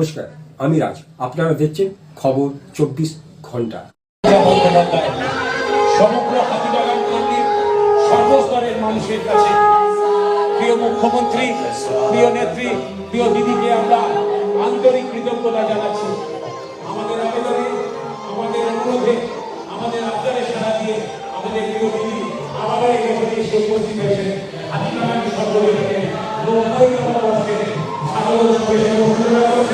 নমস্কার, আমি রাজ। আপনারা দেখছেন খবর চব্বিশ ঘণ্টা। সমগ্র সর্বস্তরের মানুষের কাছে প্রিয় মুখ্যমন্ত্রী, প্রিয় নেত্রী, প্রিয় দিদিকে আমরা আন্তরিক কৃতজ্ঞতা জানাচ্ছি। আমাদের আবেদনে, আমাদের অনুরোধে, আমাদের আবদারে সাড়া দিয়ে আমাদের প্রিয় দিদি আবারও এখানে উপস্থিত হয়েছেন। বর্ষে সাধারণ সমাবেশে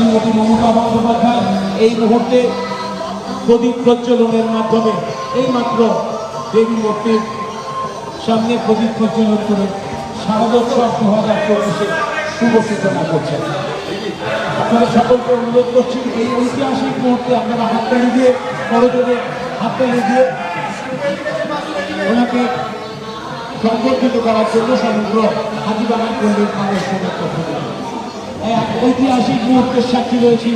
শ্রীমতী মমতা বন্দ্যোপাধ্যায় এই মুহূর্তে প্রদীপ প্রজ্বলনের মাধ্যমে এই মাত্র দেবী মূর্তির সামনে প্রদীপ প্রজ্বলন করে শারদোৎসব দু হাজার চব্বিশে শুভ সূচনা করছেন আপনারা সকলকে অনুরোধ করছি, এই ঐতিহাসিক মুহূর্তে আপনারা হাততালি দিয়ে করজোরে হাততালি দিয়ে ওনাকে সংবর্ধিত করার জন্য সমগ্র হাতিবাগান পল্লীর মানুষ থেকে এক ঐতিহাসিক মুহূর্তের সাক্ষী রয়েছি।